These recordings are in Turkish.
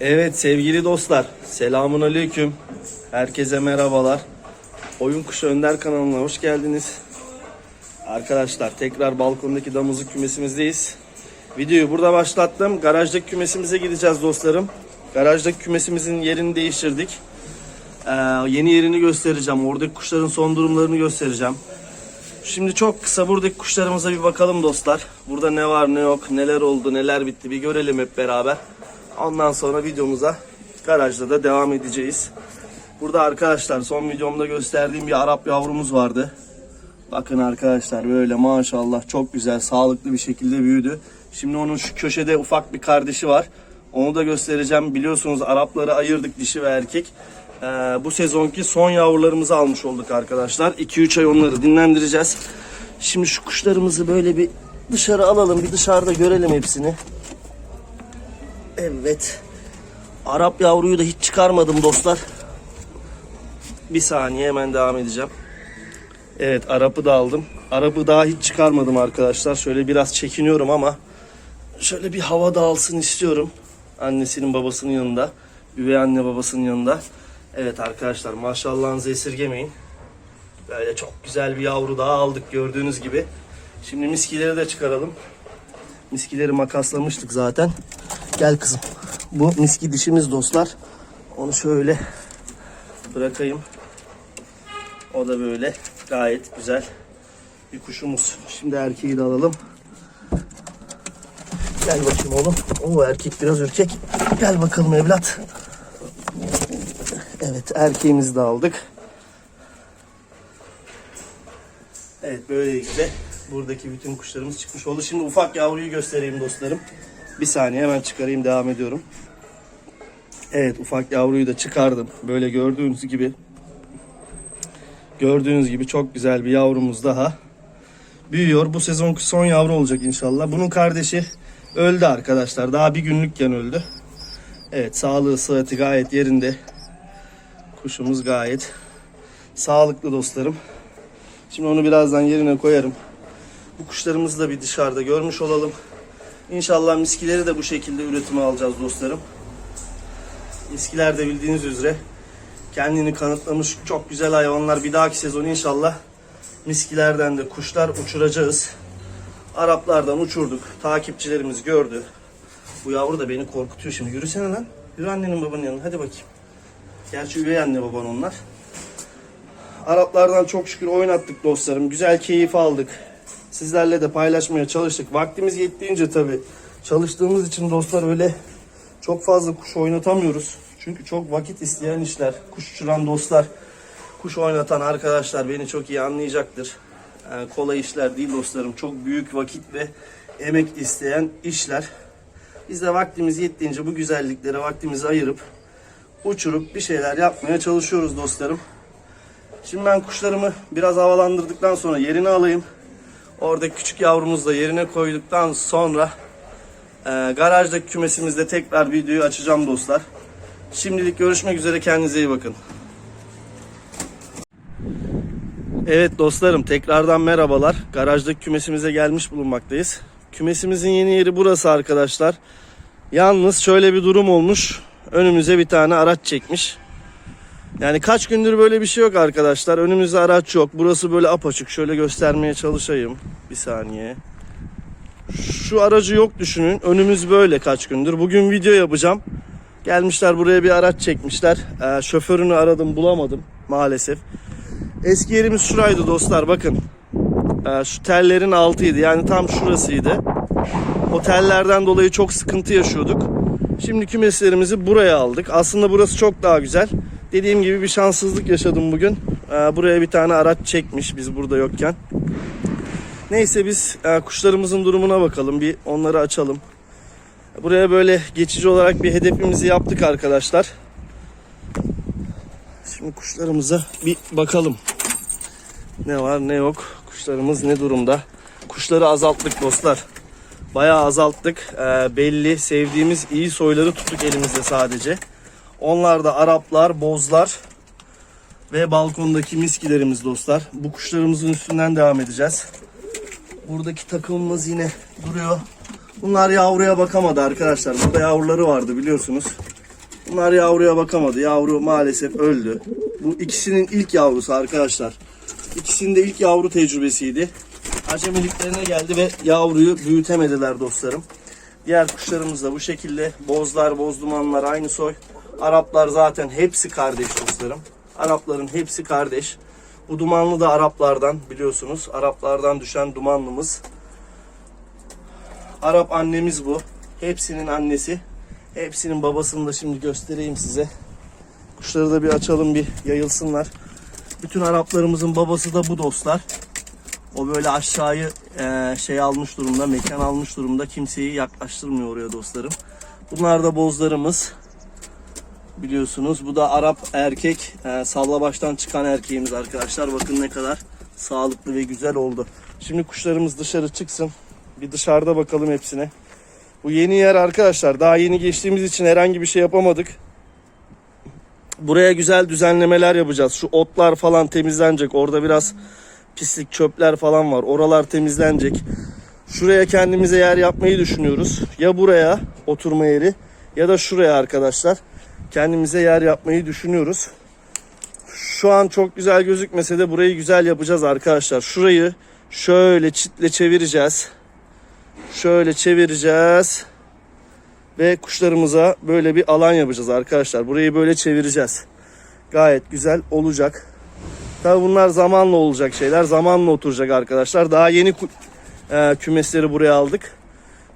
Evet sevgili dostlar, selamun aleyküm. Herkese merhabalar. Oyun Kuşu Önder kanalına hoş geldiniz. Arkadaşlar tekrar balkondaki damızlık kümesimizdeyiz. Videoyu burada başlattım. Garajdaki kümesimize gideceğiz dostlarım. Garajdaki kümesimizin yerini değiştirdik. Ee, yeni yerini göstereceğim. Oradaki kuşların son durumlarını göstereceğim. Şimdi çok kısa buradaki kuşlarımıza bir bakalım dostlar. Burada ne var ne yok, neler oldu, neler bitti bir görelim hep beraber. Ondan sonra videomuza garajda da devam edeceğiz. Burada arkadaşlar son videomda gösterdiğim bir Arap yavrumuz vardı. Bakın arkadaşlar böyle maşallah çok güzel sağlıklı bir şekilde büyüdü. Şimdi onun şu köşede ufak bir kardeşi var. Onu da göstereceğim. Biliyorsunuz Arapları ayırdık dişi ve erkek. Ee, bu sezonki son yavrularımızı almış olduk arkadaşlar. 2-3 ay onları dinlendireceğiz. Şimdi şu kuşlarımızı böyle bir dışarı alalım. Bir dışarıda görelim hepsini. Evet. Arap yavruyu da hiç çıkarmadım dostlar. Bir saniye hemen devam edeceğim. Evet Arap'ı da aldım. Arap'ı daha hiç çıkarmadım arkadaşlar. Şöyle biraz çekiniyorum ama şöyle bir hava da alsın istiyorum. Annesinin babasının yanında. Üvey anne babasının yanında. Evet arkadaşlar maşallahınızı esirgemeyin. Böyle çok güzel bir yavru daha aldık gördüğünüz gibi. Şimdi miskileri de çıkaralım. Miskileri makaslamıştık zaten. Gel kızım. Bu miski dişimiz dostlar. Onu şöyle bırakayım. O da böyle gayet güzel bir kuşumuz. Şimdi erkeği de alalım. Gel bakayım oğlum. O erkek biraz ürkek. Gel bakalım evlat. Evet erkeğimizi de aldık. Evet böylelikle buradaki bütün kuşlarımız çıkmış oldu. Şimdi ufak yavruyu göstereyim dostlarım. Bir saniye hemen çıkarayım devam ediyorum. Evet ufak yavruyu da çıkardım. Böyle gördüğünüz gibi gördüğünüz gibi çok güzel bir yavrumuz daha büyüyor. Bu sezonki son yavru olacak inşallah. Bunun kardeşi öldü arkadaşlar. Daha bir günlükken öldü. Evet sağlığı sıhhati gayet yerinde. Kuşumuz gayet sağlıklı dostlarım. Şimdi onu birazdan yerine koyarım. Bu kuşlarımızı da bir dışarıda görmüş olalım. İnşallah miskileri de bu şekilde üretime alacağız dostlarım. Miskiler de bildiğiniz üzere kendini kanıtlamış çok güzel hayvanlar. Bir dahaki sezon inşallah miskilerden de kuşlar uçuracağız. Araplardan uçurduk. Takipçilerimiz gördü. Bu yavru da beni korkutuyor şimdi. Yürüsene lan. Yürü annenin babanın yanına. Hadi bakayım. Gerçi üvey anne baban onlar. Araplardan çok şükür oynattık dostlarım. Güzel keyif aldık. Sizlerle de paylaşmaya çalıştık. Vaktimiz yettiğince tabii çalıştığımız için dostlar öyle çok fazla kuş oynatamıyoruz. Çünkü çok vakit isteyen işler. Kuş uçuran dostlar, kuş oynatan arkadaşlar beni çok iyi anlayacaktır. Yani kolay işler değil dostlarım. Çok büyük vakit ve emek isteyen işler. Biz de vaktimiz yettiğince bu güzelliklere vaktimizi ayırıp uçurup bir şeyler yapmaya çalışıyoruz dostlarım. Şimdi ben kuşlarımı biraz havalandırdıktan sonra yerine alayım. Orada küçük yavrumuzu da yerine koyduktan sonra e, garajdaki kümesimizde tekrar videoyu açacağım dostlar. Şimdilik görüşmek üzere kendinize iyi bakın. Evet dostlarım tekrardan merhabalar. Garajdaki kümesimize gelmiş bulunmaktayız. Kümesimizin yeni yeri burası arkadaşlar. Yalnız şöyle bir durum olmuş. Önümüze bir tane araç çekmiş. Yani kaç gündür böyle bir şey yok arkadaşlar. Önümüzde araç yok. Burası böyle apaçık. Şöyle göstermeye çalışayım. Bir saniye. Şu aracı yok düşünün. Önümüz böyle kaç gündür. Bugün video yapacağım. Gelmişler buraya bir araç çekmişler. Ee, şoförünü aradım bulamadım maalesef. Eski yerimiz şuraydı dostlar bakın. Ee, şu tellerin altıydı. Yani tam şurasıydı. O tellerden dolayı çok sıkıntı yaşıyorduk. Şimdi kümeslerimizi buraya aldık. Aslında burası çok daha güzel. Dediğim gibi bir şanssızlık yaşadım bugün. Ee, buraya bir tane araç çekmiş biz burada yokken. Neyse biz e, kuşlarımızın durumuna bakalım. Bir onları açalım. Buraya böyle geçici olarak bir hedefimizi yaptık arkadaşlar. Şimdi kuşlarımıza bir bakalım. Ne var ne yok. Kuşlarımız ne durumda. Kuşları azalttık dostlar. Bayağı azalttık. Ee, belli sevdiğimiz iyi soyları tuttuk elimizde sadece. Onlar da Araplar, bozlar ve balkondaki miskilerimiz dostlar. Bu kuşlarımızın üstünden devam edeceğiz. Buradaki takımımız yine duruyor. Bunlar yavruya bakamadı arkadaşlar. Burada yavruları vardı biliyorsunuz. Bunlar yavruya bakamadı. Yavru maalesef öldü. Bu ikisinin ilk yavrusu arkadaşlar. İkisinin de ilk yavru tecrübesiydi. Acemiliklerine geldi ve yavruyu büyütemediler dostlarım. Diğer kuşlarımız da bu şekilde. Bozlar, bozdumanlar aynı soy. Araplar zaten hepsi kardeş dostlarım. Arapların hepsi kardeş. Bu dumanlı da Araplardan biliyorsunuz. Araplardan düşen dumanlımız. Arap annemiz bu. Hepsinin annesi. Hepsinin babasını da şimdi göstereyim size. Kuşları da bir açalım bir yayılsınlar. Bütün Araplarımızın babası da bu dostlar. O böyle aşağıyı eee, şey almış durumda, mekan almış durumda. Kimseyi yaklaştırmıyor oraya dostlarım. Bunlar da bozlarımız. Biliyorsunuz bu da Arap erkek. Eee sallabaştan çıkan erkeğimiz arkadaşlar. Bakın ne kadar sağlıklı ve güzel oldu. Şimdi kuşlarımız dışarı çıksın. Bir dışarıda bakalım hepsine. Bu yeni yer arkadaşlar. Daha yeni geçtiğimiz için herhangi bir şey yapamadık. Buraya güzel düzenlemeler yapacağız. Şu otlar falan temizlenecek. Orada biraz pislik, çöpler falan var. Oralar temizlenecek. Şuraya kendimize yer yapmayı düşünüyoruz. Ya buraya oturma yeri ya da şuraya arkadaşlar. Kendimize yer yapmayı düşünüyoruz. Şu an çok güzel gözükmese de burayı güzel yapacağız arkadaşlar. Şurayı şöyle çitle çevireceğiz. Şöyle çevireceğiz. Ve kuşlarımıza böyle bir alan yapacağız arkadaşlar. Burayı böyle çevireceğiz. Gayet güzel olacak. Tabi bunlar zamanla olacak şeyler. Zamanla oturacak arkadaşlar. Daha yeni e, kümesleri buraya aldık.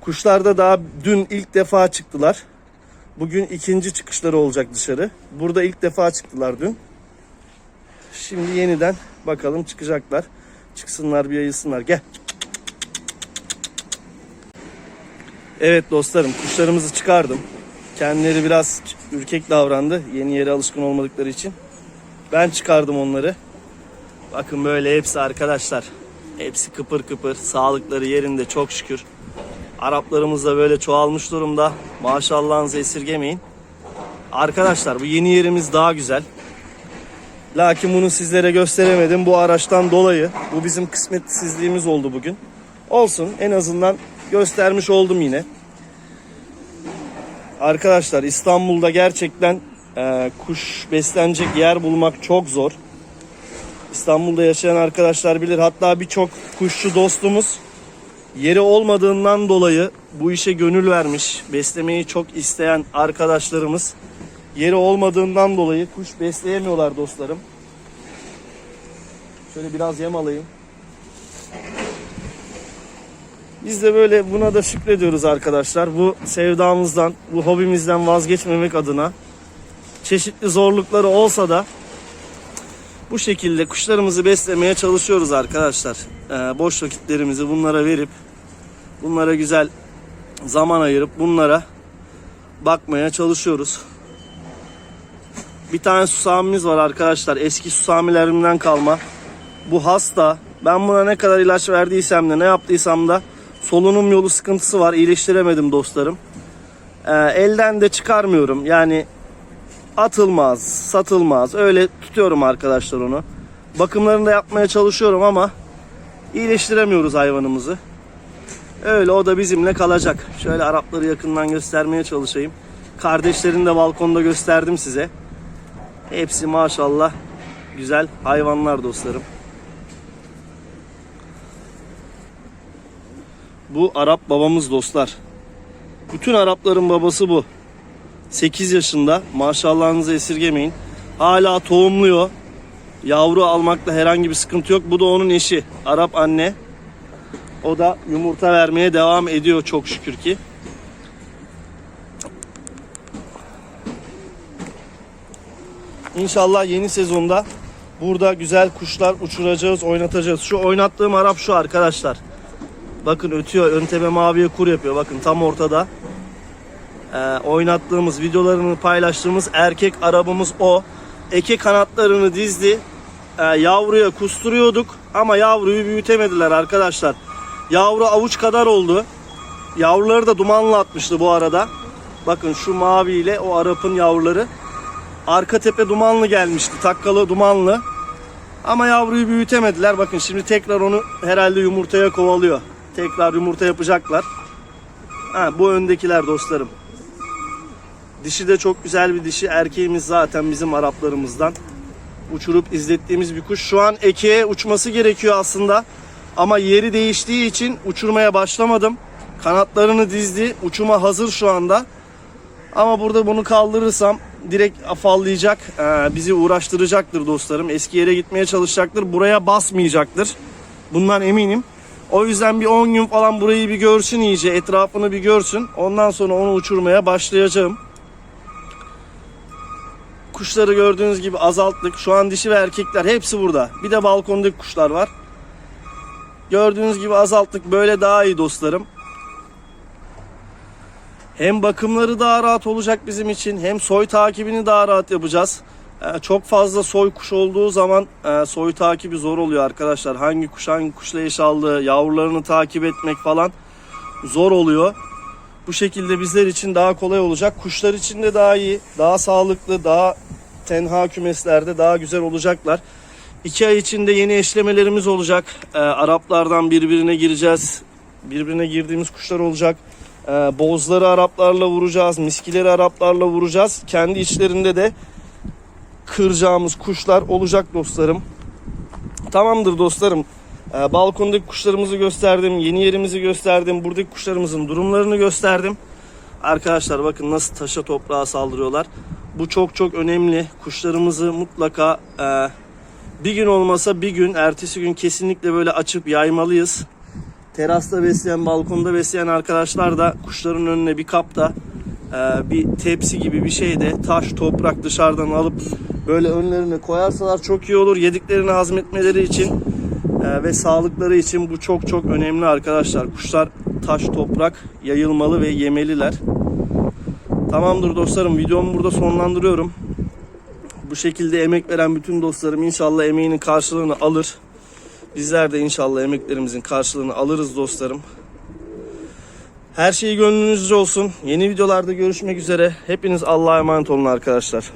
Kuşlar da daha dün ilk defa çıktılar. Bugün ikinci çıkışları olacak dışarı. Burada ilk defa çıktılar dün. Şimdi yeniden bakalım çıkacaklar. Çıksınlar bir yayılsınlar. Gel. Evet dostlarım kuşlarımızı çıkardım. Kendileri biraz ürkek davrandı. Yeni yere alışkın olmadıkları için. Ben çıkardım onları. Bakın böyle hepsi arkadaşlar. Hepsi kıpır kıpır. Sağlıkları yerinde çok şükür. Araplarımız da böyle çoğalmış durumda. Maşallahınızı esirgemeyin. Arkadaşlar bu yeni yerimiz daha güzel. Lakin bunu sizlere gösteremedim bu araçtan dolayı. Bu bizim kısmetsizliğimiz oldu bugün. Olsun en azından göstermiş oldum yine. Arkadaşlar İstanbul'da gerçekten e, kuş beslenecek yer bulmak çok zor. İstanbul'da yaşayan arkadaşlar bilir. Hatta birçok kuşçu dostumuz yeri olmadığından dolayı bu işe gönül vermiş, beslemeyi çok isteyen arkadaşlarımız yeri olmadığından dolayı kuş besleyemiyorlar dostlarım. Şöyle biraz yem alayım. Biz de böyle buna da şükrediyoruz arkadaşlar. Bu sevdamızdan, bu hobimizden vazgeçmemek adına çeşitli zorlukları olsa da bu şekilde kuşlarımızı beslemeye çalışıyoruz arkadaşlar. Ee, boş vakitlerimizi bunlara verip bunlara güzel zaman ayırıp bunlara bakmaya çalışıyoruz. Bir tane susamimiz var arkadaşlar. Eski susamilerimden kalma. Bu hasta. Ben buna ne kadar ilaç verdiysem de ne yaptıysam da solunum yolu sıkıntısı var. İyileştiremedim dostlarım. Ee, elden de çıkarmıyorum. Yani atılmaz, satılmaz. Öyle tutuyorum arkadaşlar onu. Bakımlarını da yapmaya çalışıyorum ama iyileştiremiyoruz hayvanımızı. Öyle o da bizimle kalacak. Şöyle Arapları yakından göstermeye çalışayım. Kardeşlerini de balkonda gösterdim size. Hepsi maşallah güzel hayvanlar dostlarım. Bu Arap babamız dostlar. Bütün Arapların babası bu. 8 yaşında. Maşallahınızı esirgemeyin. Hala tohumluyor. Yavru almakta herhangi bir sıkıntı yok. Bu da onun eşi. Arap anne. O da yumurta vermeye devam ediyor çok şükür ki. İnşallah yeni sezonda burada güzel kuşlar uçuracağız, oynatacağız. Şu oynattığım Arap şu arkadaşlar. Bakın ötüyor, ön tepe maviye kur yapıyor. Bakın tam ortada. Ee, oynattığımız, videolarını paylaştığımız erkek arabamız o. Eke kanatlarını dizdi. Ee, yavruya kusturuyorduk ama yavruyu büyütemediler arkadaşlar. Yavru avuç kadar oldu. Yavruları da dumanla atmıştı bu arada. Bakın şu mavi ile o Arap'ın yavruları. Arka tepe dumanlı gelmişti. Takkalı dumanlı. Ama yavruyu büyütemediler. Bakın şimdi tekrar onu herhalde yumurtaya kovalıyor. Tekrar yumurta yapacaklar. Ha, bu öndekiler dostlarım. Dişi de çok güzel bir dişi. Erkeğimiz zaten bizim Araplarımızdan. Uçurup izlettiğimiz bir kuş. Şu an ekeye uçması gerekiyor aslında. Ama yeri değiştiği için uçurmaya başlamadım. Kanatlarını dizdi. Uçuma hazır şu anda. Ama burada bunu kaldırırsam direkt afallayacak. Ee, bizi uğraştıracaktır dostlarım. Eski yere gitmeye çalışacaktır. Buraya basmayacaktır. Bundan eminim. O yüzden bir 10 gün falan burayı bir görsün iyice. Etrafını bir görsün. Ondan sonra onu uçurmaya başlayacağım. Kuşları gördüğünüz gibi azalttık. Şu an dişi ve erkekler hepsi burada. Bir de balkondaki kuşlar var. Gördüğünüz gibi azalttık. Böyle daha iyi dostlarım. Hem bakımları daha rahat olacak bizim için hem soy takibini daha rahat yapacağız. Ee, çok fazla soy kuş olduğu zaman e, soy takibi zor oluyor arkadaşlar. Hangi kuş hangi kuşla eş aldığı, yavrularını takip etmek falan zor oluyor. Bu şekilde bizler için daha kolay olacak. Kuşlar için de daha iyi, daha sağlıklı, daha tenha kümeslerde daha güzel olacaklar. İki ay içinde yeni eşlemelerimiz olacak. Ee, Araplardan birbirine gireceğiz. Birbirine girdiğimiz kuşlar olacak. Ee, bozları Araplarla vuracağız. Miskileri Araplarla vuracağız. Kendi içlerinde de kıracağımız kuşlar olacak dostlarım. Tamamdır dostlarım. Ee, balkondaki kuşlarımızı gösterdim. Yeni yerimizi gösterdim. Buradaki kuşlarımızın durumlarını gösterdim. Arkadaşlar bakın nasıl taşa toprağa saldırıyorlar. Bu çok çok önemli. Kuşlarımızı mutlaka e, bir gün olmasa bir gün, ertesi gün kesinlikle böyle açıp yaymalıyız. Terasta besleyen, balkonda besleyen arkadaşlar da kuşların önüne bir kapta e, bir tepsi gibi bir şeyde taş, toprak dışarıdan alıp böyle önlerine koyarsalar çok iyi olur. Yediklerini hazmetmeleri için e, ve sağlıkları için bu çok çok önemli arkadaşlar. Kuşlar taş, toprak yayılmalı ve yemeliler. Tamamdır dostlarım videomu burada sonlandırıyorum. Bu şekilde emek veren bütün dostlarım inşallah emeğinin karşılığını alır. Bizler de inşallah emeklerimizin karşılığını alırız dostlarım. Her şey gönlünüzce olsun. Yeni videolarda görüşmek üzere. Hepiniz Allah'a emanet olun arkadaşlar.